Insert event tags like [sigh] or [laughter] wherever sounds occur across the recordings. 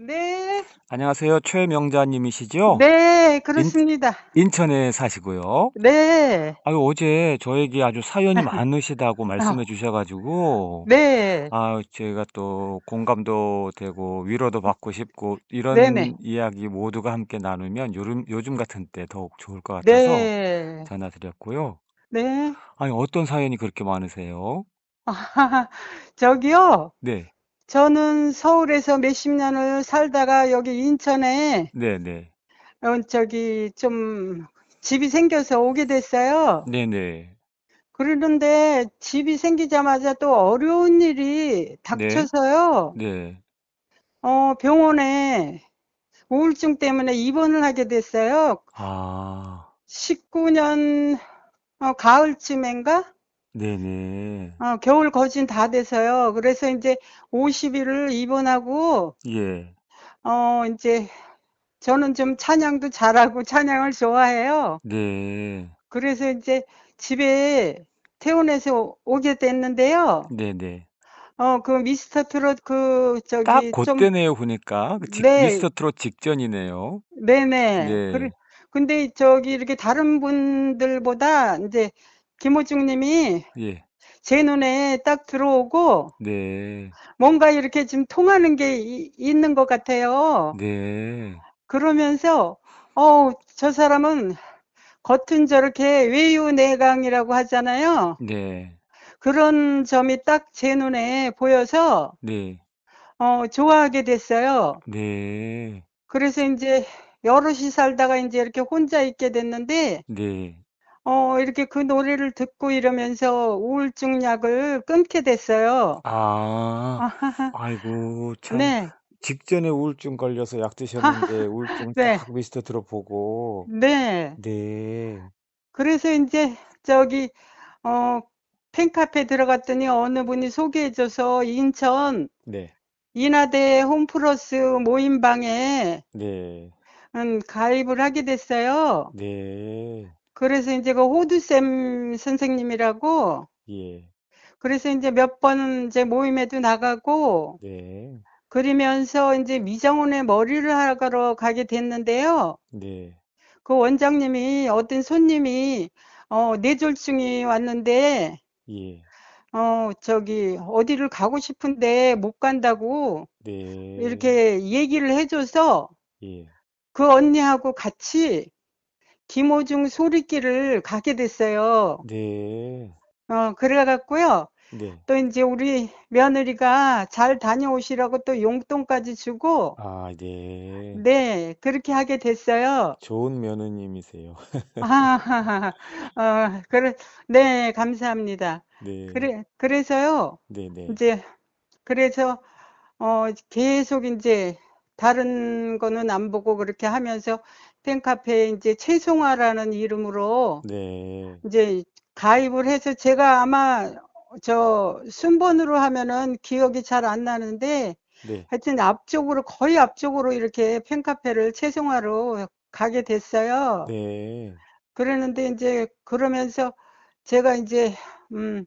네. 안녕하세요. 최명자님이시죠? 네, 인, 그렇습니다. 인 천에 사시고요. 네. 아유, 어제 저에게 아주 사연이 [laughs] 많으시다고 아, 말씀해 주셔가지고, 네. 아, 제가 또 공감도 되고 위로도 받고 싶고, 네네. 이런 이야기 모두가 함께 나누면 요즘, 요즘 같은 때 더욱 좋을 것 같아서 네. 전화드렸고요. 네. 아니, 어떤 사연이 그렇게 많으세요? 아, [laughs] 저기요. 네, 저는 서울에서 몇십 년을 살다가 여기 인천에 네, 네, 어, 저기 좀 집이 생겨서 오게 됐어요. 네, 네, 그러는데 집이 생기자마자 또 어려운 일이 네, 닥쳐서요. 네. 어, 병원에 우울증 때문에 입원을 하게 됐어요. 아, 19년 어, 가을쯤인가? 네네. 어, 겨울 거진 다 돼서요. 그래서 이제 50일을 입원하고, 예, 어, 이제 저는 좀 찬양도 잘하고 찬양을 좋아해요. 네, 그래서 이제 집에 퇴원해서 오- 오게 됐는데요. 네네. 어, 그 미스터 트롯 그 딱 저기 좀, 그때네요, 보니까. 그 직, 네, 미스터 트롯 직전이네요. 네네. 그래, 네, 근데 저기 이렇게 다른 분들보다 이제 김호중 님이 예, 제 눈에 딱 들어오고, 네, 뭔가 이렇게 좀 통하는 게 이- 있는 것 같아요. 네, 그러면서, 어, 저 사람은 겉은 저렇게 외유내강이라고 하잖아요. 네, 그런 점이 딱 제 눈에 보여서, 네, 어, 좋아하게 됐어요. 네, 그래서 이제 여럿이 살다가 이제 이렇게 혼자 있게 됐는데, 네. 어, 이렇게 그 노래를 듣고 이러면서 우울증 약을 끊게 됐어요. 아. 아이고, 참. 네. 직전에 우울증 걸려서 약 드셨는데, [laughs] 우울증 네. 딱 미스터 트롯 보고, 네. 네, 그래서 이제 저기 어 팬카페 들어갔더니 어느 분이 소개해 줘서 인천 네, 인하대 홈플러스 모임방에 네, 음, 가입을 하게 됐어요. 네, 그래서 이제 그 호두쌤 선생님이라고 예, 그래서 이제 몇번 이제 모임에도 나가고 네, 그러면서 이제 미정원의 머리를 하러 가게 됐는데요. 네, 그 원장님이 어떤 손님이 어 뇌졸중이 왔는데 예, 어, 저기, 어디를 가고 싶은데 못 간다고 네, 이렇게 얘기를 해 줘서 예, 그 언니하고 같이 김호중 소리길을 가게 됐어요. 네, 어, 그래갖고요. 네. 또 이제 우리 며느리가 잘 다녀오시라고 또 용돈까지 주고, 아, 네. 네, 그렇게 하게 됐어요. 좋은 며느님이세요. [laughs] 아, 어, 그래, 네, 감사합니다. 네, 그래, 그래서요. 네, 네, 이제, 그래서 어, 계속 이제 다른 거는 안 보고 그렇게 하면서 팬카페에 이제 최송아라는 이름으로 네, 이제 가입을 해서 제가 아마 저 순번으로 하면은 기억이 잘 안 나는데 네, 하여튼 앞쪽으로 거의 앞쪽으로 이렇게 팬카페를 최송아로 가게 됐어요. 네, 그러는데 이제 그러면서 제가 이제 음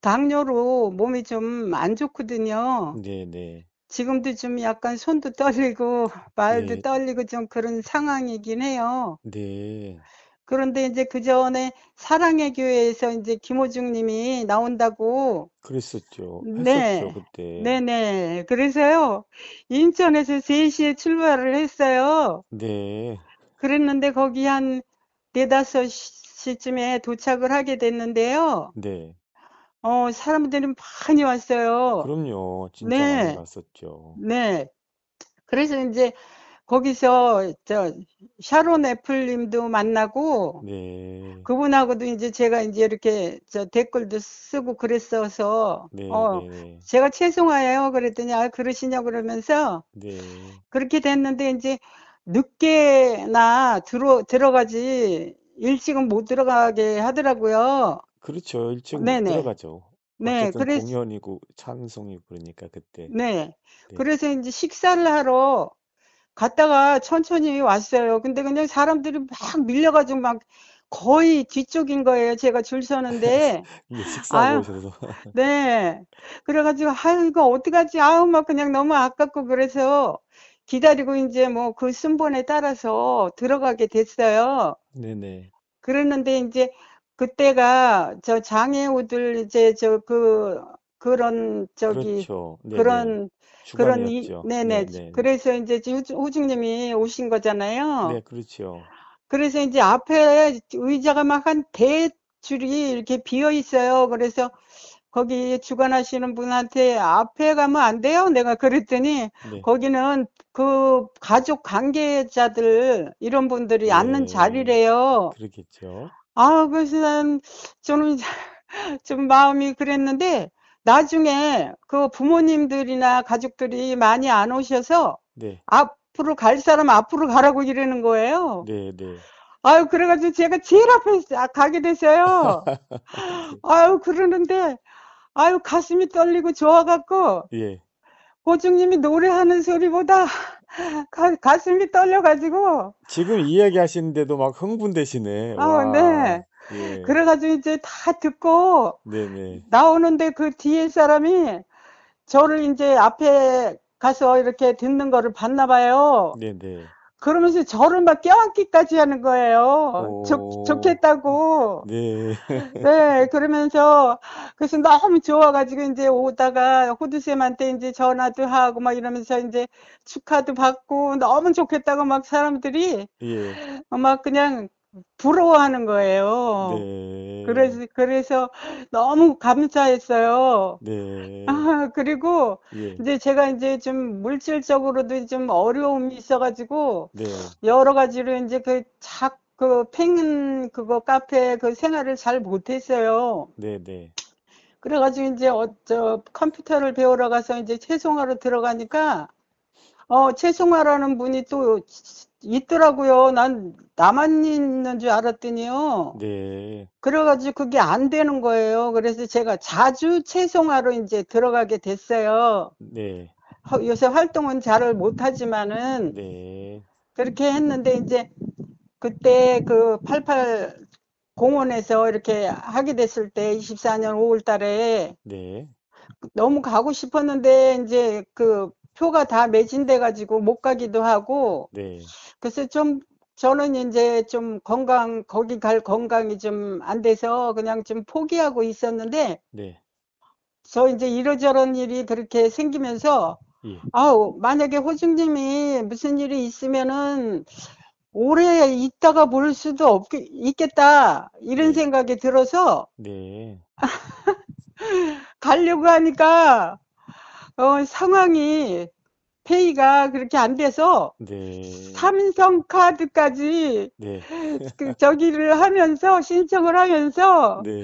당뇨로 몸이 좀 안 좋거든요. 네, 네, 지금도 좀 약간 손도 떨리고 [laughs] 말도 네, 떨리고 좀 그런 상황이긴 해요. 네, 그런데 이제 그 전에 사랑의 교회에서 이제 김호중 님이 나온다고 그랬었죠. 했었죠, 네, 그때. 네네. 그래서요, 인천에서 3시에 출발을 했어요. 네, 그랬는데 거기 한 네다섯 시쯤에 도착을 하게 됐는데요. 네. 어, 사람들이 많이 왔어요. 그럼요. 진짜 많이 네, 갔었죠. 네. 그래서 이제 거기서 저 샤론 애플 님도 만나고 네, 그분하고도 이제 제가 이제 이렇게 저 댓글도 쓰고 그랬어서 네, 어 네, 제가 최송아예요 그랬더니 아 그러시냐 그러면서 네. 그렇게 됐는데 이제 늦게나 들어 들어가지 일찍은 못 들어가게 하더라고요. 그렇죠. 일찍 못 네네. 들어가죠. 네, 어쨌든 그래서 공연이고 찬송이고 그러니까 그때. 네. 네, 그래서 이제 식사를 하러 갔다가 천천히 왔어요. 근데 그냥 사람들이 막 밀려 가지고 막 거의 뒤쪽인 거예요. 제가 줄 서는데. [laughs] 이게 식사하고 아유, 오셔서. [laughs] 네. 그래 가지고, 아유, 이거 어떡하지? 아우, 막 그냥 너무 아깝고 그래서 기다리고 이제 뭐 그 순번에 따라서 들어가게 됐어요. 네네. 그랬는데 이제 그때가 저 장애우들 이제 저 그, 그런 저기 그렇죠. 네네. 그런 그런 이, 주간이었죠. 네네. 네네. 그래서 이제 호주- 호중님이 오신 거잖아요. 네, 그렇죠. 그래서 이제 앞에 의자가 막 한 대줄이 이렇게 비어 있어요. 그래서 거기 주관하시는 분한테 앞에 가면 안 돼요? 내가 그랬더니 네. 거기는 그 가족 관계자들 이런 분들이 앉는 네. 자리래요. 그렇겠죠. 아, 그래서 난 저는 [laughs] 좀 마음이 그랬는데 나중에 그 부모님들이나 가족들이 많이 안 오셔서 네. 앞으로 갈 사람 앞으로 가라고 이러는 거예요. 네, 네. 아유, 그래가지고 제가 제일 앞에 아- 가게 됐어요. [laughs] 아유, 그러는데, 아유, 가슴이 떨리고 좋아갖고, 예. 고중님이 노래하는 소리보다 [laughs] 가, 가슴이 떨려가지고, 지금 이야기 하시는데도 막 흥분되시네. 아, 와. 네. 예. 그래가지고 이제 다 듣고, 네네. 나오는데 그 뒤에 사람이 저를 이제 앞에 가서 이렇게 듣는 거를 봤나 봐요. 네네. 그러면서 저를 막 껴안기까지 하는 거예요. 좋, 오. 좋겠다고. 네. [laughs] 네, 그러면서, 그래서 너무 좋아가지고, 이제 오다가 호두쌤한테 이제 전화도 하고 막 이러면서 이제 축하도 받고, 너무 좋겠다고 막 사람들이 예. 막 그냥 부러워하는 거예요. 네. 그래서, 그래서 너무 감사했어요. 네. 아, 그리고 예. 이제 제가 이제 좀 물질적으로도 좀 어려움이 있어가지고, 네. 여러 가지로 이제 그 작, 그 팽은 그거 카페 그 생활을 잘 못했어요. 네 네. 그래가지고 이제 어, 저 컴퓨터를 배우러 가서 이제 채송화로 들어가니까 어, 채송화라는 분이 또 있더라고요. 난 나만 있는 줄 알았더니요. 네. 그래가지고 그게 안 되는 거예요. 그래서 제가 자주 채송화로 이제 들어가게 됐어요. 네. 허- 요새 활동은 잘 못하지만은 네. 그렇게 했는데 이제 그때 그 88 공원에서 이렇게 하게 됐을 때 24년 5월 달에 네. 너무 가고 싶었는데 이제 그 표가 다 매진돼 가지고 못 가기도 하고 네. 그래서 좀 저는 이제 좀 건강 거기 갈 건강이 좀 안 돼서 그냥 좀 포기하고 있었는데 네. 저 이제 이러저런 일이 그렇게 생기면서 예. 아우 만약에 호중님이 무슨 일이 있으면은 오래 있다가 볼 수도 없, 있겠다 이런 네. 생각이 들어서 네. [laughs] 가려고 하니까 어, 상황이 페이가 그렇게 안 돼서 네. 삼성 카드까지 네. 그 저기를 하면서 신청을 하면서 네.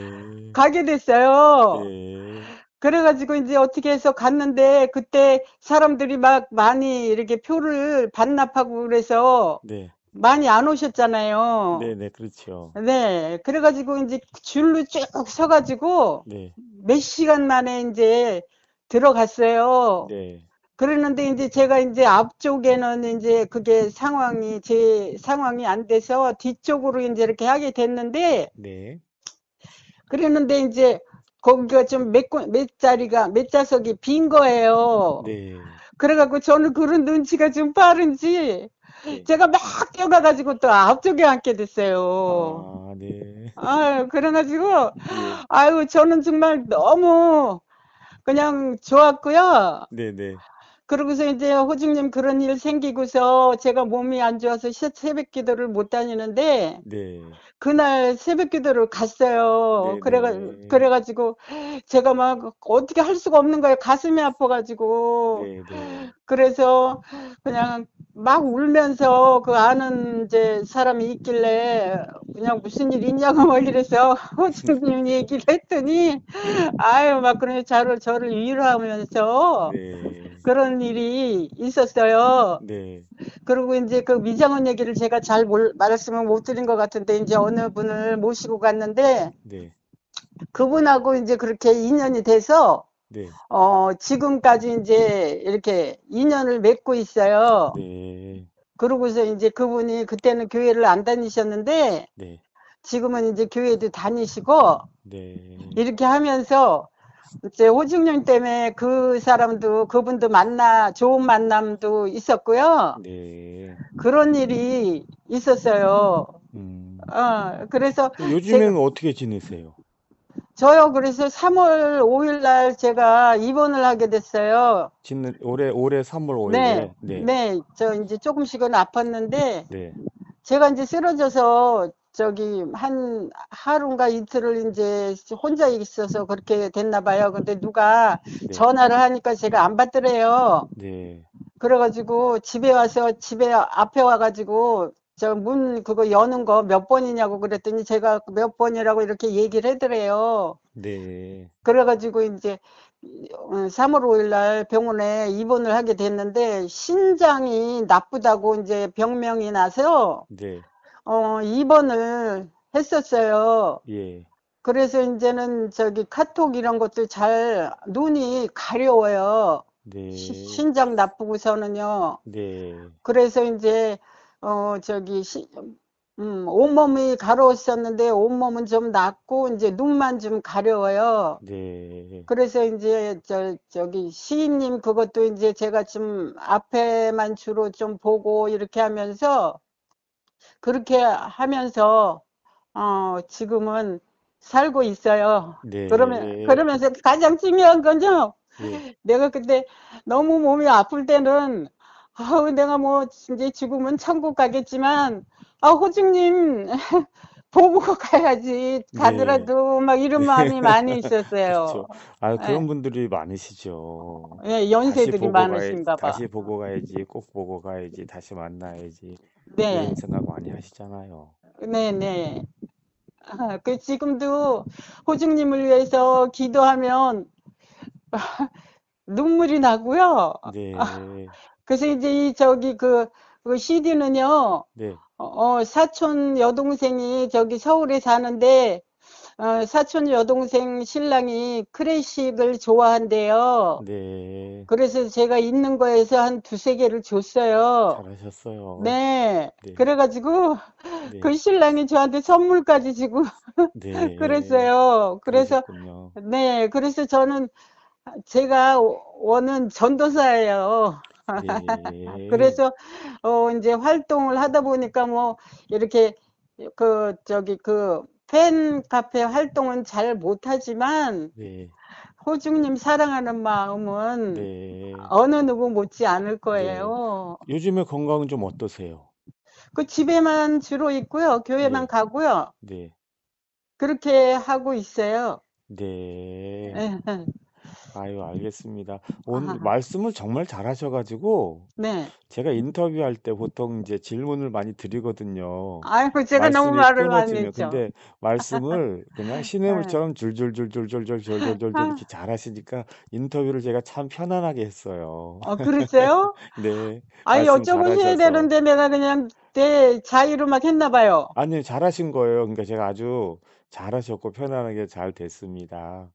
가게 됐어요. 네. 그래가지고 이제 어떻게 해서 갔는데 그때 사람들이 막 많이 이렇게 표를 반납하고 그래서 네. 많이 안 오셨잖아요. 네네. 그렇죠. 네. 그래가지고 이제 줄로 쭉 서가지고 네. 몇 시간 만에 이제 들어갔어요. 네. 그랬는데 이제 제가 이제 앞쪽에는 이제 그게 상황이 제 상황이 안 돼서 뒤쪽으로 이제 이렇게 하게 됐는데 네. 그랬는데 이제 거기가 좀 몇, 자리가 몇 좌석이 빈 거예요. 네. 그래갖고 저는 그런 눈치가 좀 빠른지 네. 제가 막 뛰어가가지고 또 앞쪽에 앉게 됐어요. 아, 네. 아유, 그래가지고, 예. 아유, 저는 정말 너무 그냥 좋았고요. 네네. 그러고서 이제 호중님 그런 일 생기고서 제가 몸이 안 좋아서 시- 새벽 기도를 못 다니는데, 네. 그날 새벽 기도를 갔어요. 그래가, 그래가지고 제가 막 어떻게 할 수가 없는 거예요. 가슴이 아파가지고. 네네. 그래서 그냥 막 울면서 그 아는 이제 사람이 있길래 그냥 무슨 일 있냐고 막 이래서 [laughs] 호주님 얘기를 했더니 아유 막 그런 저를 저를 위로하면서 네. 그런 일이 있었어요. 네. 그리고 이제 그 미장원 얘기를 제가 잘 몰- 말씀을 못 드린 것 같은데 이제 어느 분을 모시고 갔는데 네. 그분하고 이제 그렇게 인연이 돼서 네. 어 지금까지 이제 이렇게 인연을 맺고 있어요. 네. 그러고서 이제 그분이 그때는 교회를 안 다니셨는데 네. 지금은 이제 교회도 다니시고 네. 이렇게 하면서 이제 호중령 때문에 그 사람도 그분도 만나 좋은 만남도 있었고요. 네. 그런 일이 있었어요. 음. 어, 그래서 요즘에는 어떻게 지내세요? 저요 그래서 3월 5일 날 제가 입원을 하게 됐어요. 지는 올해 올해 3월 5일에 네, 네. 네, 저 이제 조금씩은 아팠는데 네. 제가 이제 쓰러져서 저기 한 하루인가 이틀을 이제 혼자 있어서 그렇게 됐나 봐요. 근데 누가 네. 전화를 하니까 제가 안 받더래요. 네. 그래가지고 집에 와서 집에 앞에 와가지고 저 문 그거 여는 거 몇 번이냐고 그랬더니 제가 몇 번이라고 이렇게 얘기를 하더래요. 네. 그래가지고 이제 3월 5일 날 병원에 입원을 하게 됐는데 신장이 나쁘다고 이제 병명이 나서 네. 어 입원을 했었어요. 예. 그래서 이제는 저기 카톡 이런 것도 잘 눈이 가려워요. 네. 시- 신장 나쁘고서는요. 네. 그래서 이제 어 저기 시, 음, 온몸이 가려웠었는데 온몸은 좀 낫고 이제 눈만 좀 가려워요. 네. 그래서 이제 저 저기 시인님 그것도 이제 제가 좀 앞에만 주로 좀 보고 이렇게 하면서 그렇게 하면서 어 지금은 살고 있어요. 네. 그러면 그러면서 가장 중요한 건요. 예. 내가 그때 너무 몸이 아플 때는 아우 내가 뭐 이제 죽으면 천국 가겠지만 아 호중님 [laughs] 보고 가야지 가더라도 막 이런 마음이 많이 [laughs] 있었어요. 네. 그렇죠. 아, 그런 예. 분들이 많으시죠. 예, 다시 연세들이 보고 가야지, 많으신가 봐. 다시 보고 가야지, 꼭 보고 가야지, 다시 만나야지. 네, 이런 생각 많이 하시잖아요. 네, 네. 아, 그 지금도 호중님을 위해서 기도하면 [laughs] 눈물이 나고요. 네. 그래서 이제 이 저기 그, 그 CD는요. 네. 어, 사촌 여동생이 저기 서울에 사는데, 어, 사촌 여동생 신랑이 클래식을 좋아한대요. 네. 그래서 제가 있는 거에서 한 두세 개를 줬어요. 잘하셨어요. 네. 네. 그래가지고 네. 그 신랑이 저한테 선물까지 주고 [laughs] 네. [laughs] 그랬어요. 그래서, 그러셨군요. 네. 그래서 저는 제가 원은 전도사예요. 네. 그래서 어 이제 활동을 하다 보니까 뭐 이렇게 그 저기 그 팬 카페 활동은 잘 못하지만 네. 호중님 사랑하는 마음은 네. 어느 누구 못지 않을 거예요. 요즘에 건강은 좀 어떠세요? 그 집에만 주로 있고요. 교회만 네. 가고요. 네. 그렇게 하고 있어요. 네. 예, 아유, 알겠습니다. 오늘 아하. 말씀을 정말 잘하셔 가지고, 네. 제가 인터뷰할 때 보통 이제 질문을 많이 드리거든요. 아이고 제가 너무 말씀이 말을 많이 끊어지면. 했죠. 근데 말씀을 그냥 [laughs] 네. 시냇물처럼 줄줄줄줄줄줄줄줄줄 이렇게 잘하시니까 인터뷰를 제가 참 편안하게 했어요. 어 그랬어요? 네. 아니 말씀 여쭤보셔야 잘하셔서. 되는데 내가 그냥 내 자유로 막 했나 봐요. 아니, 잘하신 거예요. 그러니까 제가 아주 잘하셨고 편안하게 잘 됐습니다.